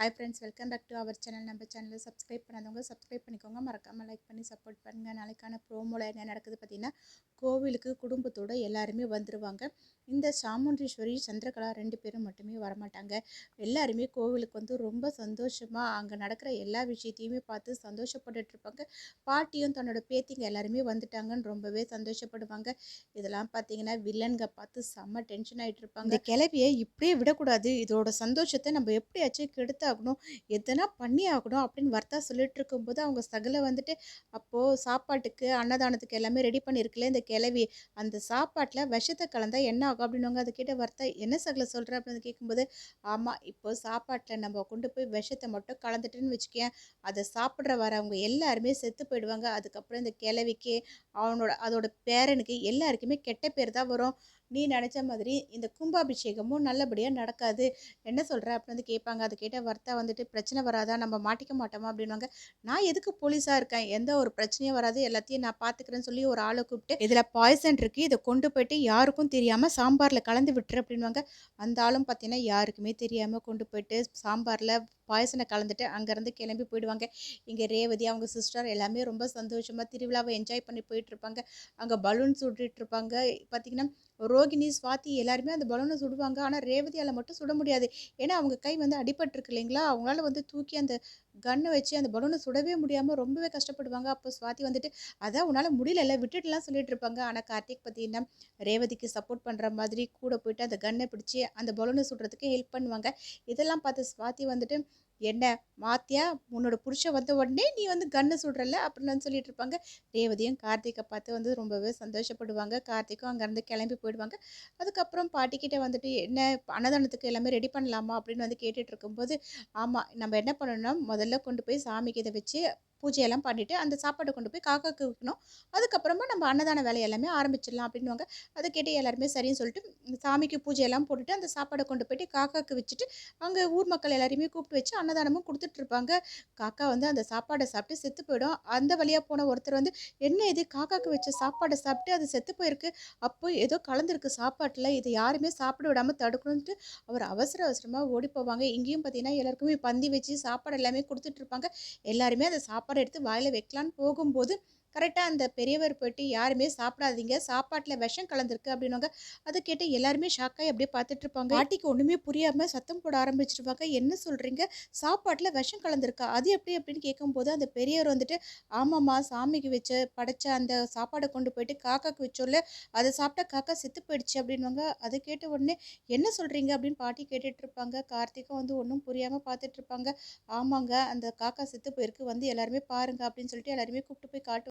Hi friends welcome back to our channel நம்ம சேனலில் subscribe பண்ணாதவங்க சப்ஸ்கிரைப் பண்ணிக்கோங்க. மறக்காமல் லைக் பண்ணி சப்போர்ட் பண்ணுங்கள் நாளைக்கான ப்ரோமோவில் என்ன நடக்குது பார்த்தீங்கன்னா கோவிலுக்கு குடும்பத்தோடு எல்லாருமே வந்துடுவாங்க இந்த சாமுண்டீஸ்வரி சந்திரகலா ரெண்டு பேரும் மட்டுமே வரமாட்டாங்க. எல்லாருமே கோவிலுக்கு வந்து ரொம்ப சந்தோஷமாக அங்கே நடக்கிற எல்லா விஷயத்தையுமே பார்த்து சந்தோஷப்பட்டுட்டு இருப்பாங்க. பாட்டியும் தன்னோட பேத்திங்க எல்லாருமே வந்துட்டாங்கன்னு ரொம்பவே சந்தோஷப்படுவாங்க. இதெல்லாம் பார்த்தீங்கன்னா வில்லன்க பார்த்து செம்ம டென்ஷன் ஆகிட்டு இருப்பாங்க. இந்த கிளவியை இப்படியே விடக்கூடாது. இதோட சந்தோஷத்தை நம்ம எப்படியாச்சும் ஆகணும் எதனா பண்ணி ஆகணும் அப்படின்னு வர்த்தா சொல்லிட்டு இருக்கும்போது அவங்க சகல வந்துட்டு அப்போது சாப்பாட்டுக்கு அன்னதானத்துக்கு எல்லாமே ரெடி பண்ணியிருக்கல இந்த கிளவி அந்த சாப்பாட்டில் விஷத்தை கலந்தால் என்ன ஆகும் அப்படின்னுவாங்க அதை கேட்ட வர்த்தா என்ன சகல சொல்கிற அப்படின்னு கேட்கும்போது ஆமாம் இப்போ சாப்பாட்டில் நம்ம கொண்டு போய் விஷத்தை மட்டும் கலந்துட்டுன்னு வச்சுக்கேன் அதை சாப்பிட்ற வரவங்க எல்லாருமே செத்து போயிடுவாங்க. அதுக்கப்புறம் இந்த கிளவிக்கு அவனோட அதோட பேரனுக்கு எல்லாருக்குமே கெட்ட பேர் தான் வரும். நீ நினச்ச மாதிரி இந்த கும்பாபிஷேகமும் நல்லபடியாக நடக்காது. என்ன சொல்கிற அப்படின்னு வந்து கேட்பாங்க. அதை கேட்ட வர்த்தா வந்துட்டு பிரச்சனை வராதா? நம்ம மாட்டிக்க மாட்டோமா? அப்படின்வாங்க நான் எதுக்கு போலீஸாக இருக்கேன்? எந்த ஒரு பிரச்சனையும் வராது. எல்லாத்தையும் நான் பார்த்துக்கிறேன்னு சொல்லி ஒரு ஆளை கூப்பிட்டு இதில் பாய்சன் இருக்குது இதை கொண்டு போயிட்டு யாருக்கும் தெரியாமல் சாம்பாரில் கலந்து விட்டுரு அப்படின்வாங்க அந்த ஆளும் பார்த்தீங்கன்னா யாருக்குமே தெரியாமல் கொண்டு போயிட்டு சாம்பாரில் பாயசனை கலந்துட்டு அங்கேருந்து கிளம்பி போயிடுவாங்க. இங்கே ரேவதி அவங்க சிஸ்டர் எல்லாமே ரொம்ப சந்தோஷமாக திருவிழாவை என்ஜாய் பண்ணி போயிட்டுருப்பாங்க. அங்கே பலூன் சுட்டுட்டு இருப்பாங்க பார்த்திங்கன்னா ரோகிணி சுவாதி எல்லாருமே அந்த பலூனை சுடுவாங்க. ஆனால் ரேவதியால் மட்டும் சுட முடியாது. ஏன்னா அவங்க கை வந்து அடிபட்டிருக்கு இல்லைங்களா? அவங்களால வந்து தூக்கி அந்த கன்னை வச்சு அந்த பலூனை சுடவே முடியாமல் ரொம்பவே கஷ்டப்படுவாங்க. அப்போ சுவாதி வந்துட்டு அதான் உன்னால் முடியல விட்டுட்டுலாம் சொல்லிட்டு இருப்பாங்க. ஆனால் கார்த்திக் பார்த்தீங்கன்னா ரேவதிக்கு சப்போர்ட் பண்ணுற மாதிரி கூட போயிட்டு அந்த கன்னை பிடிச்சி அந்த பலூனை சுடுறதுக்கு ஹெல்ப் பண்ணுவாங்க. இதெல்லாம் பார்த்து சுவாதி வந்துட்டு என்ன மாத்தியா? உன்னோட புருஷன் வந்த உடனே நீ வந்து கண்ணு சுடுறல அப்படின்னு சொல்லிட்டு இருப்பாங்க. ரேவதியும் கார்த்திகை பார்த்து வந்து ரொம்பவே சந்தோஷப்படுவாங்க. கார்த்திக்கும் அங்கேருந்து கிளம்பி போயிடுவாங்க. அதுக்கப்புறம் பாட்டிக்கிட்ட வந்துட்டு என்ன அன்னதானத்துக்கு எல்லாமே ரெடி பண்ணலாமா? அப்படின்னு வந்து கேட்டுட்டு இருக்கும்போது ஆமாம் நம்ம என்ன பண்ணணும்னா முதல்ல கொண்டு போய் சாமிக்கு இதை வச்சு பூஜையெல்லாம் பண்ணிவிட்டு அந்த சாப்பாடை கொண்டு போய் காக்காக்கு வைக்கணும் அதுக்கப்புறமா நம்ம அன்னதான வேலை எல்லாமே ஆரம்பிச்சிடலாம் அப்படின்வாங்க அதை கேட்டு எல்லாருமே சரின்னு சொல்லிட்டு சாமிக்கு பூஜையெல்லாம் போட்டுட்டு அந்த சாப்பாடை கொண்டு போயிட்டு காக்காக்கு வச்சுட்டு அங்கே ஊர் மக்கள் எல்லாரையுமே கூப்பிட்டு வச்சு அன்னதானமும் கொடுத்துட்ருப்பாங்க காக்கா வந்து அந்த சாப்பாடை சாப்பிட்டு செத்து போயிடும். அந்த வழியாக போன ஒருத்தர் வந்து என்ன இது? காக்காக்கு வச்ச சாப்பாடை சாப்பிட்டு அது செத்து போயிருக்கு. அப்போ ஏதோ கலந்துருக்கு சாப்பாட்டில். இதை யாருமே சாப்பிட விடாமல் தடுக்கணுன்ட்டு அவர் அவசர அவசரமாக ஓடி போவாங்க. இங்கேயும் பார்த்தீங்கன்னா எல்லாருக்குமே பந்தி வச்சு சாப்பாடு எல்லாமே கொடுத்துட்ருப்பாங்க எல்லாருமே அதை சாப்பாடு சாப்பாடு எடுத்து வாயில் வைக்கலான்னு போகும்போது கரெக்டாக அந்த பெரியவர் போயிட்டு யாருமே சாப்பிடாதீங்க சாப்பாட்டில் விஷம் கலந்துருக்கு அப்படின்னாங்க அதை கேட்டு எல்லாருமே ஷாக்காகி அப்படியே பார்த்துட்டு இருப்பாங்க. பாட்டிக்கு ஒன்றுமே புரியாமல் சத்தம் போட ஆரம்பிச்சிருவாங்க. என்ன சொல்கிறீங்க சாப்பாட்டில் விஷம் கலந்துருக்கா? அது எப்படி? அப்படின்னு கேட்கும்போது அந்த பெரியவர் வந்துட்டு ஆமாம்மா சாமிக்கு வச்ச படைச்ச அந்த சாப்பாடை கொண்டு போயிட்டு காக்காக்கு வச்சோல்ல அதை சாப்பிட்டா காக்கா செத்து போயிடுச்சு அப்படின்வாங்க அதை கேட்ட உடனே என்ன சொல்கிறீங்க அப்படின்னு பாட்டி கேட்டுட்டு இருப்பாங்க. கார்த்திகா வந்து ஒன்றும் புரியாமல் பார்த்துட்டு இருப்பாங்க. ஆமாங்க அந்த காக்கா செத்து போயிருக்கு. வந்து எல்லாருமே பாருங்க அப்படின்னு சொல்லிட்டு எல்லாருமே கூப்பிட்டு போய் காட்டு